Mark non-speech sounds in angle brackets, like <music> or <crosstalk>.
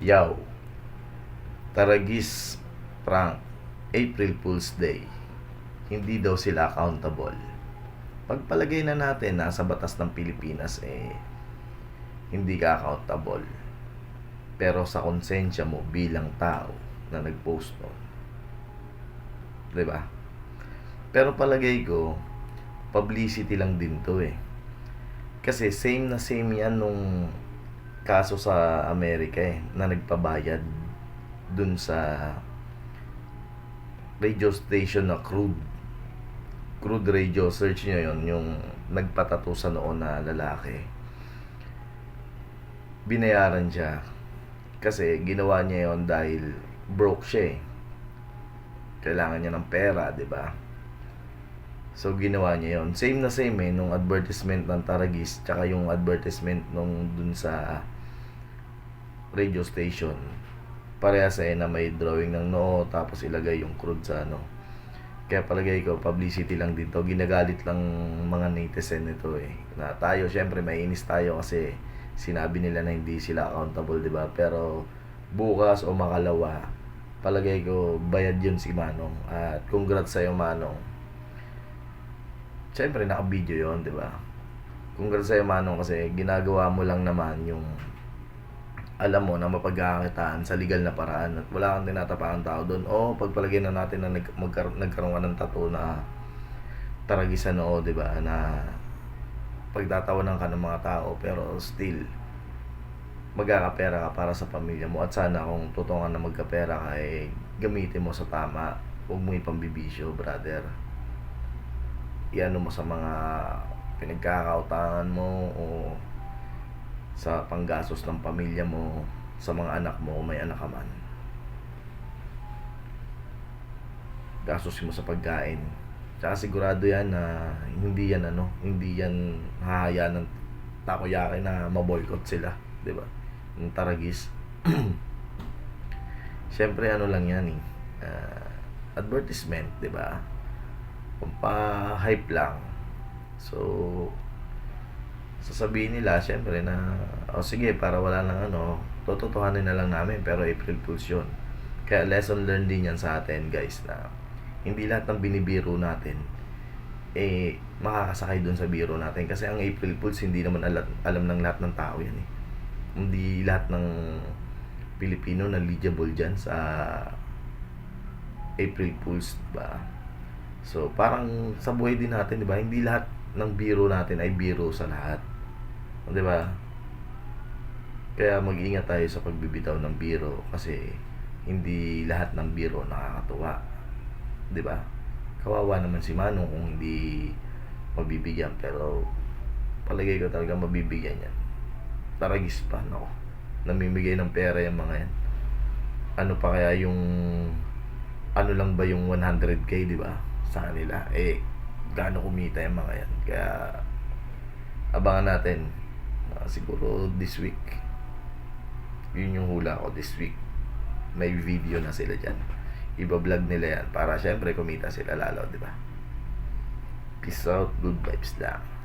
Yaw. Taragis prank. April Fool's Day. Hindi daw sila accountable. Pagpalagay na natin nasa batas ng Pilipinas eh hindi ka accountable. Pero sa konsensya mo bilang tao na nag-post nun. 'Di ba? Pero palagay ko publicity lang din 'to eh. Kasi same na same yan nung kaso sa Amerika eh, na nagpabayad dun sa radio station na crude crude radio. Search nyo yon yung nagpatato sa noon na lalaki. Binayaran siya. Kasi ginawa niya yon dahil broke siya eh. kailangan niya ng pera di ba? So ginawa niya yon same na same eh nung advertisement ng Taragis tsaka yung advertisement nung dun sa radio station. Parehas eh na may drawing ng noo tapos ilagay yung crude sa ano. Kaya palagay ko publicity lang dito ginagalit lang mga netizen nito eh. Na tayo syempre mainis tayo kasi sinabi nila na hindi sila accountable di ba? Pero bukas o makalawa palagay ko bayad yun si Manong. At congrats sa'yo Manong. Syempre naka video yon di ba? Congrats sa'yo Manong kasi ginagawa mo lang naman yung alam mo na mapagkakakitaan sa legal na paraan at wala kang tinatapakang tao doon. O pagpalagay na natin na nag, magkar- nagkaroon ka ng tattoo na taragisan o di ba na pagtatawanan ka ng mga tao pero still magkakapera ka para sa pamilya mo. At sana kung totoo na magkapera ka eh gamitin mo sa tama. Huwag mo ipambibisyo brother. Iano mo sa mga pinagkakautangan mo o sa panggastos ng pamilya mo, sa mga anak mo, kung may anak ka man. Gastos mo sa pagkain. Tsaka sigurado yan na hindi yan ano, hindi yan hahayaan ng takoyaki na maboycott sila, 'di ba? Yung taragis. <clears throat> Siyempre ano lang yan eh. ah, advertisement, 'di ba? Pampa-hype lang. So, sasabihin nila, syempre na, o oh, sige, para wala nang ano, tototohanin na lang namin, pero April Fools yun. Kaya lesson learned din yan sa atin, guys, na hindi lahat ng binibiro natin, eh, makakasakay dun sa biro natin. Kasi ang April Fools, hindi naman alam, alam ng lahat ng tao yan eh. Hindi lahat ng Pilipino knowledgeable dyan sa April Fools, ba? So, parang sa buhay din natin, di ba? Hindi lahat ng biro natin ay biro sa lahat. 'Di ba? Kaya mag-ingat tayo sa pagbibitaw ng biro kasi hindi lahat ng biro nakakatuwa. 'Di ba? Kawawa naman si Manong kung hindi mabibigyan pero palagay ko talaga mabibigyan yan. Taragis pa, no? Namimigay ng pera yung mga yan. Ano pa kaya yung ano lang ba yung 100k, di ba? Sa kanila. Eh, gaano kumita yung mga yan. Kaya, abangan natin. Uh, siguro this week. Yun yung hula ko this week. May video na sila dyan. Iba-vlog nila yan para syempre kumita sila lalo, di ba? Peace out, good vibes lang.